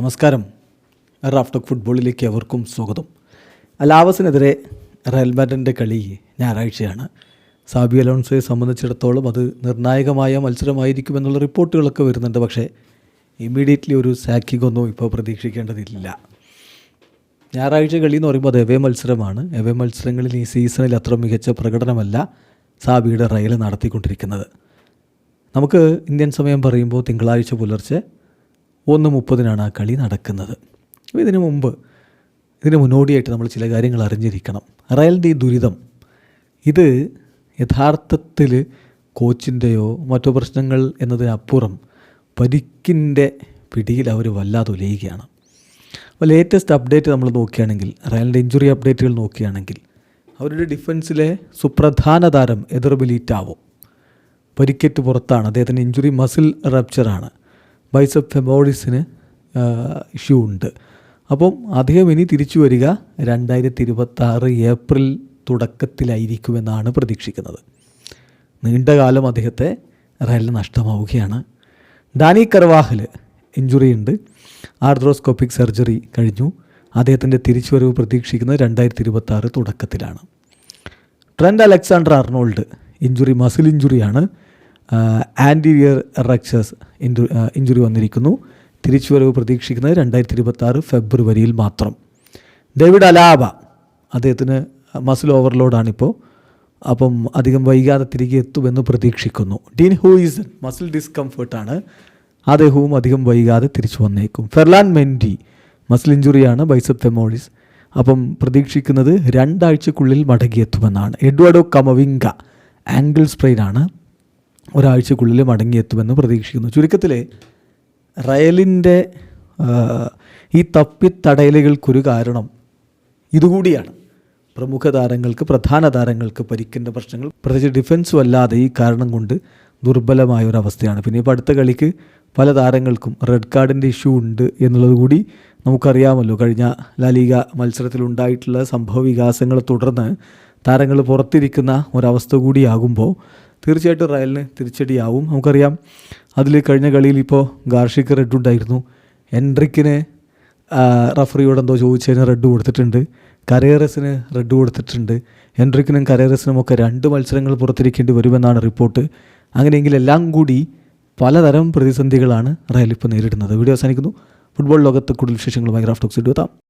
നമസ്കാരം. റാഫ്റ്റോക്ക് ഫുട്ബോളിലേക്ക് എവർക്കും സ്വാഗതം. അലാവസിനെതിരെ റയൽ കളി ഞായറാഴ്ചയാണ്. സാബി അലോൺസോയെ സംബന്ധിച്ചിടത്തോളം അത് നിർണായകമായ മത്സരമായിരിക്കുമെന്നുള്ള റിപ്പോർട്ടുകളൊക്കെ വരുന്നുണ്ട്. പക്ഷേ ഇമ്മീഡിയറ്റ്ലി ഒരു സാക്കിംഗ് ഒന്നും ഇപ്പോൾ പ്രതീക്ഷിക്കേണ്ടതില്ല. ഞായറാഴ്ച കളി എന്ന് പറയുമ്പോൾ അത് എവേ മത്സരമാണ്. എവേ മത്സരങ്ങളിൽ ഈ സീസണിൽ അത്ര മികച്ച പ്രകടനമല്ല സാബിയുടെ റയൽ നടത്തിക്കൊണ്ടിരിക്കുന്നത്. നമുക്ക് ഇന്ത്യൻ സമയം പറയുമ്പോൾ തിങ്കളാഴ്ച പുലർച്ചെ ഒന്ന് മുപ്പതിനാണ് ആ കളി നടക്കുന്നത്. ഇതിനു മുമ്പ് ഇതിന് മുന്നോടിയായിട്ട് നമ്മൾ ചില കാര്യങ്ങൾ അറിഞ്ഞിരിക്കണം. റയലിന്റെ ഈ ദുരിതം ഇത് യഥാർത്ഥത്തിൽ കോച്ചിന്റെയോ മറ്റു പ്രശ്നങ്ങൾ എന്നതിനപ്പുറം പരിക്കിന്റെ പിടിയിൽ അവർ വല്ലാതെ ഉലയുകയാണ് അപ്പോൾ ലേറ്റസ്റ്റ് അപ്ഡേറ്റ് നമ്മൾ നോക്കുകയാണെങ്കിൽ റയലിന്റെ ഇഞ്ചുറി അപ്ഡേറ്റുകൾ നോക്കുകയാണെങ്കിൽ അവരുടെ ഡിഫൻസിലെ സുപ്രധാന താരം എതിർ ബിലീറ്റാവോ? പരിക്കേറ്റ് പുറത്താണ്. അദ്ദേഹത്തിന് ഇഞ്ചുറി മസിൽ റപ്ചറാണ് ബൈസപ്പ് ഫെമോറിസിന് ഇഷ്യൂ ഉണ്ട്. അപ്പം അദ്ദേഹം ഇനി തിരിച്ചു വരിക രണ്ടായിരത്തി ഇരുപത്തി ആറ് ഏപ്രിൽ തുടക്കത്തിലായിരിക്കുമെന്നാണ് പ്രതീക്ഷിക്കുന്നത്. നീണ്ടകാലം അദ്ദേഹത്തെ റയലിന് നഷ്ടമാവുകയാണ്. ഡാനി കർവാഹൽ ഇഞ്ചുറി ഉണ്ട്. ആർദ്രോസ്കോപ്പിക് സർജറി കഴിഞ്ഞു. അദ്ദേഹത്തിന്റെ തിരിച്ചുവരവ് പ്രതീക്ഷിക്കുന്നത് രണ്ടായിരത്തി ഇരുപത്തി ആറ് തുടക്കത്തിലാണ്. Trent Alexander Arnold injury muscle ഇഞ്ചുറിയാണ് anterior ruptures ഇഞ്ചു ഇഞ്ചുറി വന്നിരിക്കുന്നു. തിരിച്ചുവരവ് പ്രതീക്ഷിക്കുന്നത് രണ്ടായിരത്തി ഇരുപത്തി ആറ് ഫെബ്രുവരിയിൽ മാത്രം. ഡേവിഡ് അലാബ അദ്ദേഹത്തിന് മസിൽ ഓവർലോഡാണിപ്പോൾ അപ്പം അധികം വൈകാതെ തിരികെ എത്തുമെന്ന് പ്രതീക്ഷിക്കുന്നു. ഡീൻ ഹൂയിസൺ മസിൽ ഡിസ്കംഫേർട്ടാണ്. അദ്ദേഹവും അധികം വൈകാതെ തിരിച്ചു വന്നേക്കും. ഫെർലാൻ മെൻഡി മസിൽ ഇഞ്ചുറിയാണ് ബൈസപ്പ് ഫെമോളിസ്. അപ്പം പ്രതീക്ഷിക്കുന്നത് രണ്ടാഴ്ചക്കുള്ളിൽ മടങ്ങിയെത്തുമെന്നാണ്. എഡ്വാർഡോ കമവിങ്ക ആംഗിൾ സ്പ്രെയിനാണ്. ഒരാഴ്ചക്കുള്ളിൽ മടങ്ങിയെത്തുമെന്ന് പ്രതീക്ഷിക്കുന്നു. ചുരുക്കത്തിൽ റയലിന്റെ ഈ തപ്പിത്തടയലുകൾക്കൊരു കാരണം ഇതുകൂടിയാണ്. പ്രമുഖ താരങ്ങൾക്ക് പ്രധാന താരങ്ങൾക്ക് പരിക്കിന്റെ പ്രശ്നങ്ങൾ. പ്രത്യേകിച്ച് ഡിഫൻസും അല്ലാതെ ഈ കാരണം കൊണ്ട് ദുർബലമായ ഒരു അവസ്ഥയാണ് പിന്നെ ഇപ്പോൾ അടുത്ത കളിക്ക് പല താരങ്ങൾക്കും റെഡ് കാർഡിന്റെ ഇഷ്യൂ ഉണ്ട് എന്നുള്ളത് കൂടി നമുക്കറിയാമല്ലോ. കഴിഞ്ഞ ലാലിക മത്സരത്തിലുണ്ടായിട്ടുള്ള സംഭവ വികാസങ്ങളെ തുടർന്ന് താരങ്ങൾ പുറത്തിരിക്കുന്ന ഒരവസ്ഥ കൂടിയാകുമ്പോൾ തീർച്ചയായിട്ടും റയലിന് തിരിച്ചടിയാവും. നമുക്കറിയാം അതിൽ കഴിഞ്ഞ കളിയിൽ ഇപ്പോൾ ഗാർഷിക്ക് റെഡ് ഉണ്ടായിരുന്നു. എൻട്രിക്കിന് റഫറിയോട് എന്തോ ചോദിച്ചതിന് റെഡ് കൊടുത്തിട്ടുണ്ട്. കരേറസിന് റെഡ് കൊടുത്തിട്ടുണ്ട്. എൻട്രിക്കിനും കരേറസിനും ഒക്കെ രണ്ട് മത്സരങ്ങൾ പുറത്തിരിക്കേണ്ടി വരുമെന്നാണ് റിപ്പോർട്ട്. അങ്ങനെയെങ്കിൽ എല്ലാം കൂടി പലതരം പ്രതിസന്ധികളാണ് റയൽ ഇപ്പോൾ നേരിടുന്നത്. വീഡിയോ അവസാനിക്കുന്നു. ഫുട്ബോൾ ലോകത്ത് കൂടുതൽ വിശേഷങ്ങളുമായി ഗ്രാഫ്റ്റോക്സ് ഇടുവെത്താം